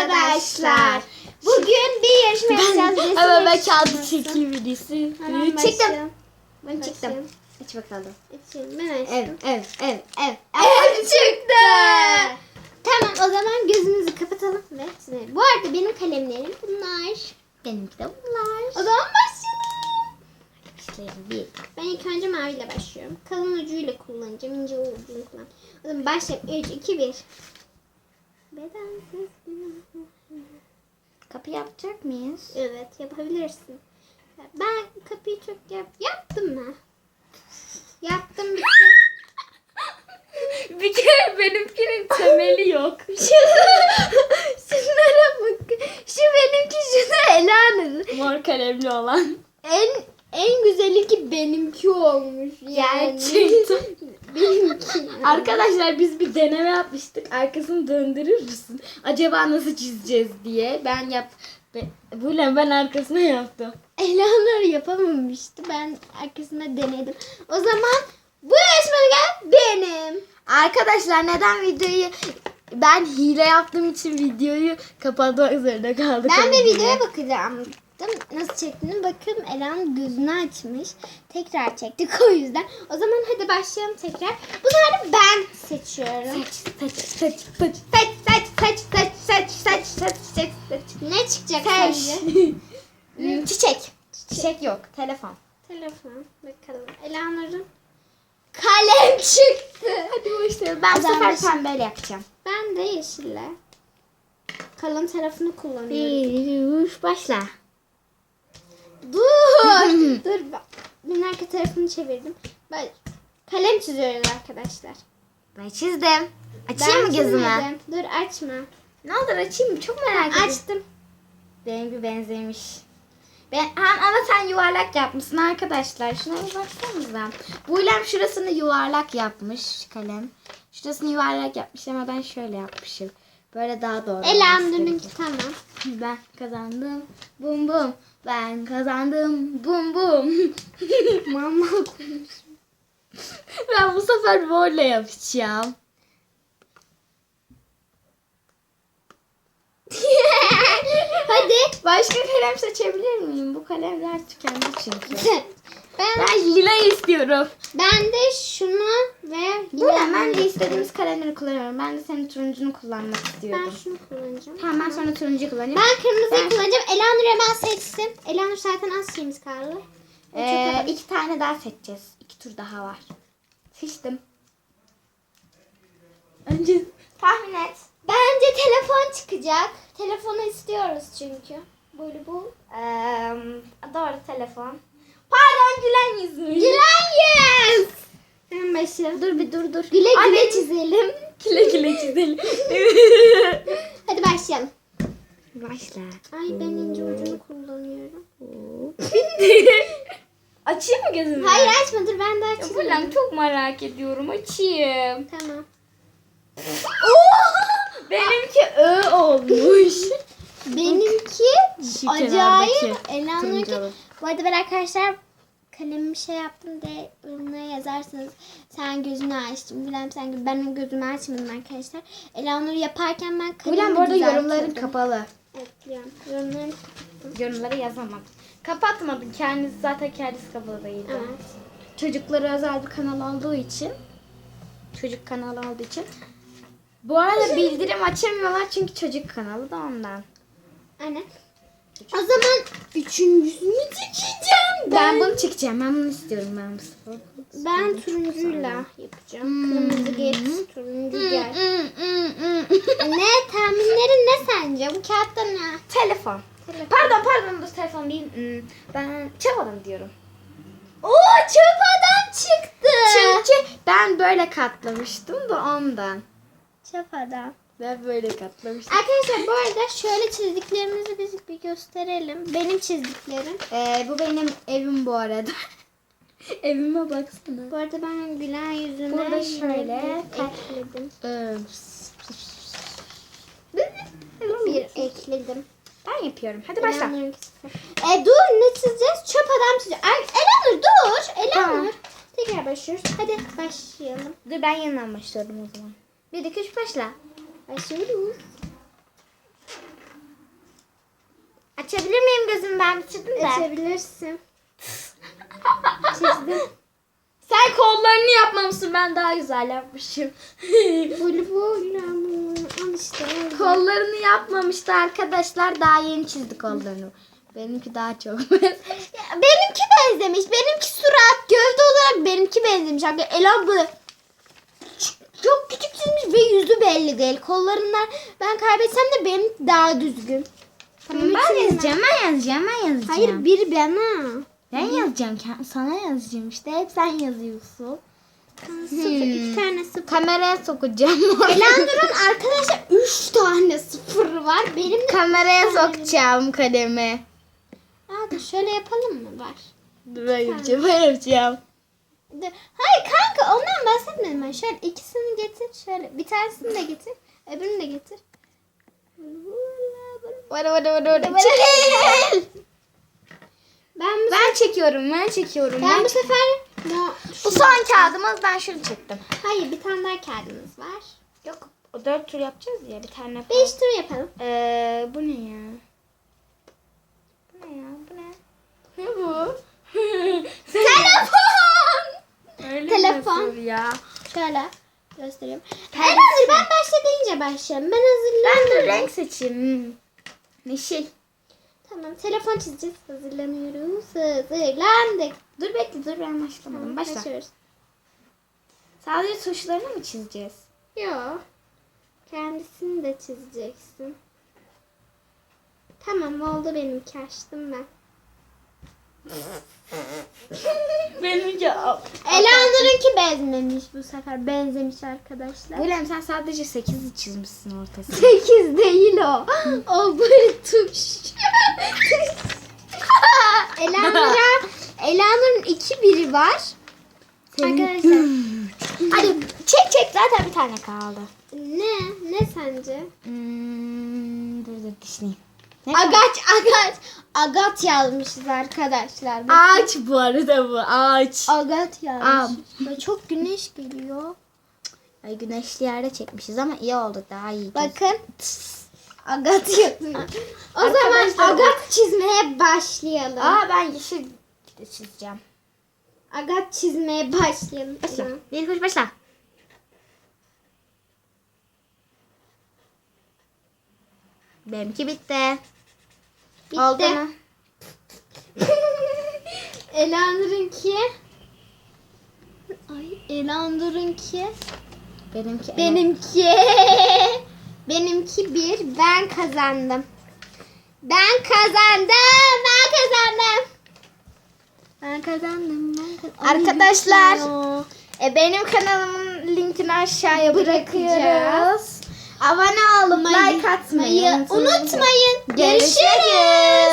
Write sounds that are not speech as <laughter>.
arkadaşlar. Bugün bir yarışma yapacağız. Resim Ama ben kağıdı çekeyim Çektim. başlayalım. Ben çıktım. Aç bakalım. Açayım, Ben açtım. Evet, evet, evet, evet. Evet çıktı. Tamam o zaman gözümüzü kapatalım ve çizelim. Bu arada benim kalemlerim bunlar. Benimki de bunlar. O zaman başlayalım. Başlayalım. Bir. Ben ilk önce maviyle başlıyorum. Kalın ucuyla kullanacağım. ince ucuyla kullan. O zaman başlayalım. 3, 2, 1. Bedensiz Kapı yapacak mıyız? Evet yapabilirsin. Ben kapıyı çok yap yaptım mı? Yaptım bitti. <laughs> Bir kere benimkinin temeli yok. <laughs> Şunlara bak. Şu benimki şunu Ela'nın. Mor kalemli olan. En en güzeli ki benimki olmuş yani. Gerçekten. <laughs> benimki. Arkadaşlar biz bir deneme yapmıştık. Arkasını döndürür müsün? Acaba nasıl çizeceğiz diye. Ben yap... Bulen ben arkasına yaptım. Eleanor yapamamıştı. Ben arkasında denedim. O zaman bu yarışmada benim. Arkadaşlar neden videoyu... Ben hile yaptığım için videoyu kapatmak zorunda kaldık. Ben de videoya bakacağım. Nasıl çektiğini bakın. Elan gözünü açmış. Tekrar çektik <laughs> o yüzden. O zaman hadi başlayalım tekrar. Bu sefer ben seçiyorum. Saç, saç, saç, saç. Saç saç saç saç saç saç saç saç saç. Ne çıkacak Saç. sence? <laughs> Hmm, Çiçek. Çiçek yok. Telefon. Telefon. Bakalım. Elanur'un kalem çıktı. Hadi başlayalım. Ben bu sefer başı- pembeyle yapacağım. Ben de yeşille. Kalın tarafını kullanıyorum. Bir, üç, başla. Dur. Dur. bak. Ben arka tarafını çevirdim. Ben kalem çiziyoruz arkadaşlar. Ben çizdim. Açayım mı gözümü? çizmedim. Dur açma. Ne olur açayım mı? Çok merak ediyorum. Açtım. Benimki benzemiş. Ben, ama sen yuvarlak yapmışsın arkadaşlar. Şuna bir baksanıza. Bu ilem şurasını yuvarlak yapmış kalem. Şurasını yuvarlak yapmış ama ben şöyle yapmışım. Böyle daha doğru. gerekiyor. tamam. Ben kazandım. Bum bum. Ben kazandım. Bum bum. <laughs> Mama ben bu sefer böyle yapacağım. <laughs> Hadi. Başka kalem seçebilir miyim? Bu kalemler tükendi çünkü. <laughs> Ben, Ben lila istiyorum. ben de şunu ve Bu ne? Ben de istediğimiz kalemleri kullanıyorum. Ben de senin turuncunu kullanmak ben istiyordum. şunu kullanacağım. Tamam ben sonra turuncuyu kullanayım. Ben kırmızıyı Ben- kullanacağım. Elanur hemen seçsin. Elanur zaten az şeyimiz kaldı. Ee, iki tane daha seçeceğiz. İki tur daha var. Seçtim. Önce tahmin et. Bence telefon çıkacak. Telefonu istiyoruz çünkü. Böyle bu. Ee, doğru telefon. Pardon Gülen yüzmüş. Gülen yes. Hemen başlayalım. Dur bir dur dur. Güle güle Anne, çizelim. <laughs> Güle güle çizelim. <laughs> Hadi başlayalım. Başla. Ay ben ince ucunu kullanıyorum. <laughs> Açayım mı gözümü? Hayır açma dur ben daha Ya çizeyim. Bulan çok merak ediyorum. Açayım. Tamam. Benimki ö olmuş. Benimki Şu acayip. kenardaki turuncalı. Bu arada ben arkadaşlar kalemimi şey yaptım de yorumlara yazarsanız sen gözünü açtın. Bilmem sen gö- ben gözümü açmadım arkadaşlar. Elanur yaparken ben kalemimi Bulan bu arada düzeltiyordum. yorumların kapalı. Evet biliyorum. Yorumlarım Yorumları yazamadım. Kapatmadım. Kendisi zaten kendisi kapalı değildi. evet. Çocuklara özel bir kanal olduğu için çocuk kanalı olduğu için bu arada bildirim açamıyorlar çünkü çocuk kanalı da ondan. Aynen. O zaman üçüncüsünü çekeceğim. Ben bunu çekeceğim. Ben bunu istiyorum ben bu sefer. ben turuncuyla yapacağım. Kırmızı geç, turuncu gel. ne tahminlerin ne sence? Bu kağıtta ne? Telefon. Pardon pardon dur telefon değil. Hmm, Ben çöp adam diyorum. Oo çöp adam çıktı. Çünkü ben böyle katlamıştım da ondan. Adam. Ben böyle katlamıştım. Arkadaşlar bu arada şöyle çizdiklerimizi biz bir gösterelim. Benim çizdiklerim. Ee, bu benim evim bu arada. <laughs> Evime baksana. Bu arada ben gülen yüzüne Burada şöyle ekledim. Bir ekledim. ben yapıyorum. Hadi başla. E dur ne çizeceğiz? Çöp adam çizeceğiz. Elanur dur. Elanur. Tamam. Tekrar başlıyoruz. Hadi başlayalım. Dur ben yeniden başlıyorum o zaman. Bir iki üç başla. Başlıyoruz. Açabilir miyim gözümü ben bitirdim de. Açabilirsin. <laughs> Çizdim. Sen kollarını yapmamışsın ben daha güzel yapmışım. <laughs> Bulu Al işte. kollarını yapmamıştı arkadaşlar daha yeni çizdi kollarını. Benimki daha çok. <laughs> Benimki benzemiş. Benimki surat, gövde olarak benimki benzemiş. Ela ç- çok belli değil. Kollarından ben kaybetsem de benim daha düzgün. Tamam, Benim ben için yazacağım ben yazacağım ben yazacağım. Hayır bir bana. Ben yazacağım kend- sana yazacağım işte hep sen yazıyorsun. Sıfır, iki tane sıfır. Kameraya sokacağım. Elanur'un arkadaşlar üç tane sıfır var. Benim de... Kameraya sokacağım kalemi. Aa, dur şöyle yapalım mı? Var. Dur ben yapacağım ben yapacağım. Hayır kanka ondan bahsetmedim ben. Şöyle ikisini getir. Şöyle bir tanesini de getir. Öbürünü de getir. Vada vada vada. Vada. Çekil. Ben bu, Ben çekiyorum ben çekiyorum. ben Ben bu sefer no, Bu son kağıdımız ben şunu çektim. Hayır bir tane daha kağıdımız var. Yok o dört tur yapacağız ya bir tane. Beş tur yapalım. Ee, bu ne ya? Bu ne ya? Bu ne? Ne bu? Telefon. Öyle Telefon. nasıl ya? Şöyle göstereyim. Telefon. Elanur ben başla deyince başlayalım. Ben Ben hazırlanıyorum. de renk seçeyim. Ne şey? Tamam telefon çizeceğiz. Hazırlanıyoruz. Hazırlandık. Dur bekle dur ben başlamadım. Başla. Başlıyoruz. Sadece tuşlarını mı çizeceğiz? Yok. Kendisini de çizeceksin. Tamam oldu benimki açtım ben. Benimki Elanur'unki benzemiş bu sefer. Benzemiş arkadaşlar. Bilem sen sadece 8 çizmişsin ortasını. 8 değil o. <laughs> O böyle tuş. <laughs> Elanur'a Elanur'un iki biri var. Arkadaşlar. Hadi çek çek zaten bir tane kaldı. Ne? Ne sence? Hmm, dur dur düşüneyim. Ne Agaç agaç. Agat yazmışız arkadaşlar. Bak, Ağaç bu arada bu ağaç. Agat yazmış. Böyle çok güneş geliyor. Ay güneşli yerde çekmişiz ama iyi oldu daha iyi. Bakın. Agat yazıyor. O zaman agat çizmeye başlayalım. Aa ben yeşil çizeceğim. Agat çizmeye başlayalım. Başla. Bir kuş başla. Benimki bitti. Bitti. Mu? <laughs> Elanur'unki. Ay Elanur'unki. Benimki. Benimki. Benimki bir. Ben kazandım. Ben kazandım. Ben kazandım. Ben kazandım. Ben kazandım. Arkadaşlar, E, benim kanalımın linkini aşağıya Bırakacağız. bırakıyoruz. Abone olup like atmayı unutmayın. Görüşürüz.